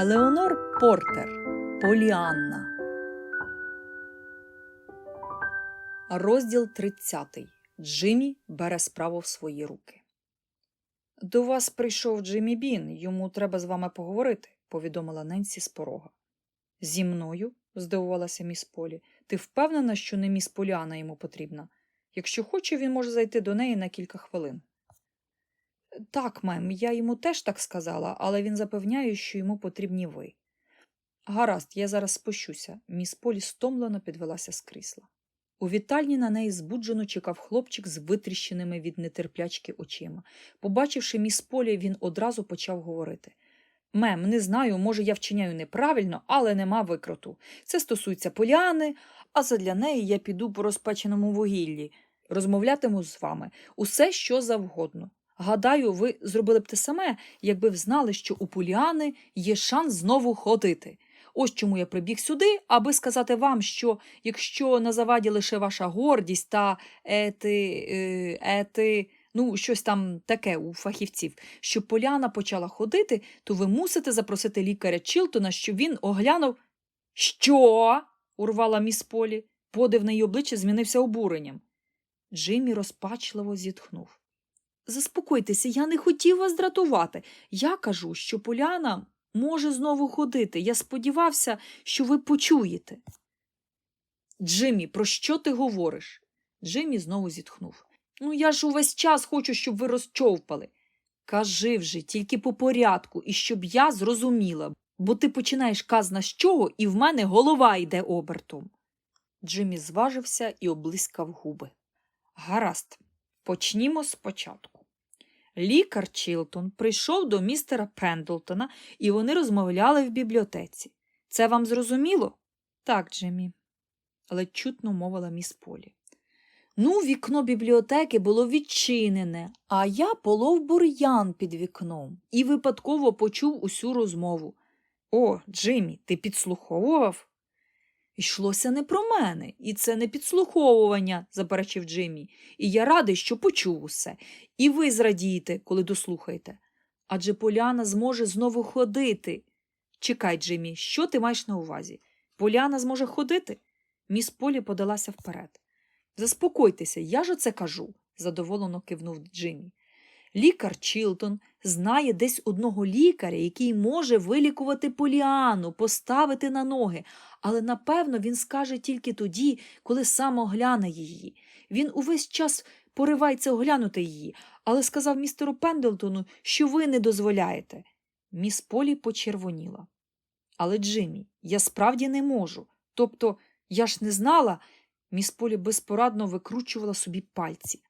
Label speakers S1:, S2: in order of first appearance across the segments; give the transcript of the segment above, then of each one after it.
S1: Елеонор Портер Поліанна. Розділ 30. Джиммі бере справу в свої руки. До вас прийшов Джиммі Бін. Йому треба з вами поговорити, повідомила Ненсі з порога. Зі мною? здивувалася міс Полі. Ти впевнена, що не міс Поліана йому потрібна? Якщо хоче, він може зайти до неї на кілька хвилин. Так, мем, я йому теж так сказала, але він запевняє, що йому потрібні ви. Гаразд, я зараз спущуся. Міс Полі стомлено підвелася з крісла. У вітальні на неї збуджено чекав хлопчик з витріщеними від нетерплячки очима. Побачивши міс Полі, він одразу почав говорити. Мем, не знаю, може, я вчиняю неправильно, але нема викроту. Це стосується Поліани, а задля неї я піду по розпеченому вугіллі. Розмовлятиму з вами усе, що завгодно. Гадаю, ви зробили б те саме, якби знали, що у Поліани є шанс знову ходити. Ось чому я прибіг сюди, аби сказати вам, що якщо на заваді лише ваша гордість та ети, е, ети, ну, щось там таке у фахівців, щоб Поліана почала ходити, то ви мусите запросити лікаря Чілтона, щоб він оглянув. Що? урвала міс Полі. Подив на її обличчя змінився обуренням. Джиммі розпачливо зітхнув. Заспокойтеся, я не хотів вас дратувати. Я кажу, що Поляна може знову ходити. Я сподівався, що ви почуєте. Джиммі, про що ти говориш? Джиммі знову зітхнув. Ну, я ж увесь час хочу, щоб ви розчовпали. Кажи вже, тільки по порядку, і щоб я зрозуміла, бо ти починаєш казна з чого, і в мене голова йде обертом. Джиммі зважився і облискав губи. Гаразд, почнімо спочатку. Лікар Чілтон прийшов до містера Пендлтона, і вони розмовляли в бібліотеці. Це вам зрозуміло? Так, Джиммі, ледь чутно мовила міс Полі. Ну, вікно бібліотеки було відчинене, а я полов бур'ян під вікном і випадково почув усю розмову. О, Джиммі, ти підслуховував? Йшлося не про мене, і це не підслуховування, заперечив Джиммі, і я радий, що почув усе. І ви зрадієте, коли дослухаєте. Адже Поляна зможе знову ходити. Чекай, Джиммі, що ти маєш на увазі? Поляна зможе ходити? Міс Полі подалася вперед. Заспокойтеся, я ж оце кажу, задоволено кивнув Джиммі. Лікар Чілтон знає десь одного лікаря, який може вилікувати Поліану, поставити на ноги, але напевно він скаже тільки тоді, коли сам огляне її. Він увесь час поривається оглянути її, але сказав містеру Пендлтону, що ви не дозволяєте. Міс Полі почервоніла. Але, Джиммі, я справді не можу. Тобто, я ж не знала. Міс Полі безпорадно викручувала собі пальці.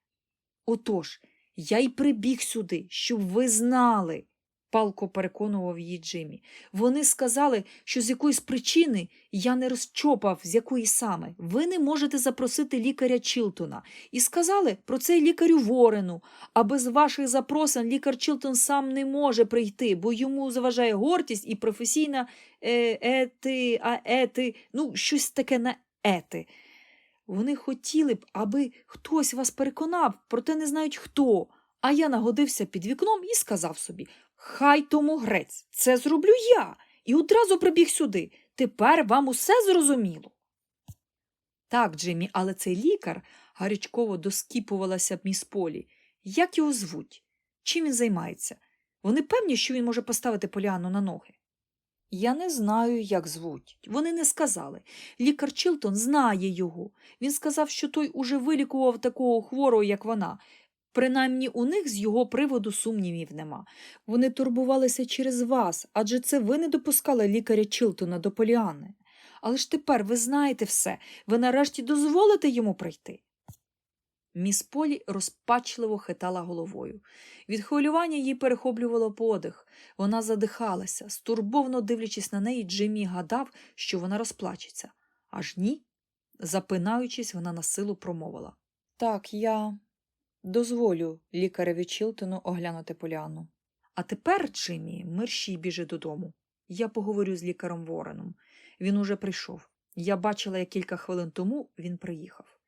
S1: Отож, я й прибіг сюди, щоб ви знали, палко переконував її Джиммі. Вони сказали, що з якоїсь причини я не розчопав, з якої саме. Ви не можете запросити лікаря Чілтона. І сказали про це лікарю Ворену. А без ваших запросин лікар Чілтон сам не може прийти, бо йому заважає гордість і професійна е, ети, а ети, ну, щось таке на ети. Вони хотіли б, аби хтось вас переконав, проте не знають хто. А я нагодився під вікном і сказав собі Хай тому грець, це зроблю я. І одразу прибіг сюди. Тепер вам усе зрозуміло. Так, Джиммі, але цей лікар, гарячково доскіпувалася б міс Полі. Як його звуть? Чим він займається? Вони певні, що він може поставити Поліану на ноги? Я не знаю, як звуть. Вони не сказали. Лікар Чилтон знає його. Він сказав, що той уже вилікував такого хворого, як вона. Принаймні у них з його приводу сумнівів нема. Вони турбувалися через вас, адже це ви не допускали лікаря Чилтона до Поліани. Але ж тепер ви знаєте все, ви нарешті дозволите йому прийти. Міс Полі розпачливо хитала головою. Від хвилювання їй перехоплювало подих. Вона задихалася, стурбовно дивлячись на неї, Джиммі гадав, що вона розплачеться. Аж ні. Запинаючись, вона на силу промовила. Так, я дозволю лікареві Чілтону оглянути Поліану. А тепер, Джиммі, мерщій біжи додому. Я поговорю з лікарем Вореном. Він уже прийшов. Я бачила, як кілька хвилин тому він приїхав.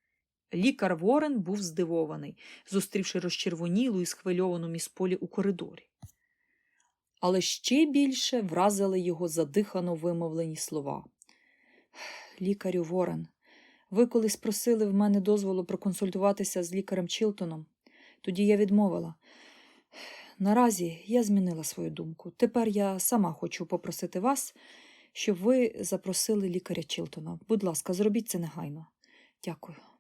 S1: Лікар Ворен був здивований, зустрівши розчервонілу і схвильовану міс Полі у коридорі. але ще більше вразили його задихано вимовлені слова. Лікарю Ворен, ви колись просили в мене дозволу проконсультуватися з лікарем Чілтоном. Тоді я відмовила. Наразі я змінила свою думку. Тепер я сама хочу попросити вас, щоб ви запросили лікаря Чілтона. Будь ласка, зробіть це негайно. Дякую.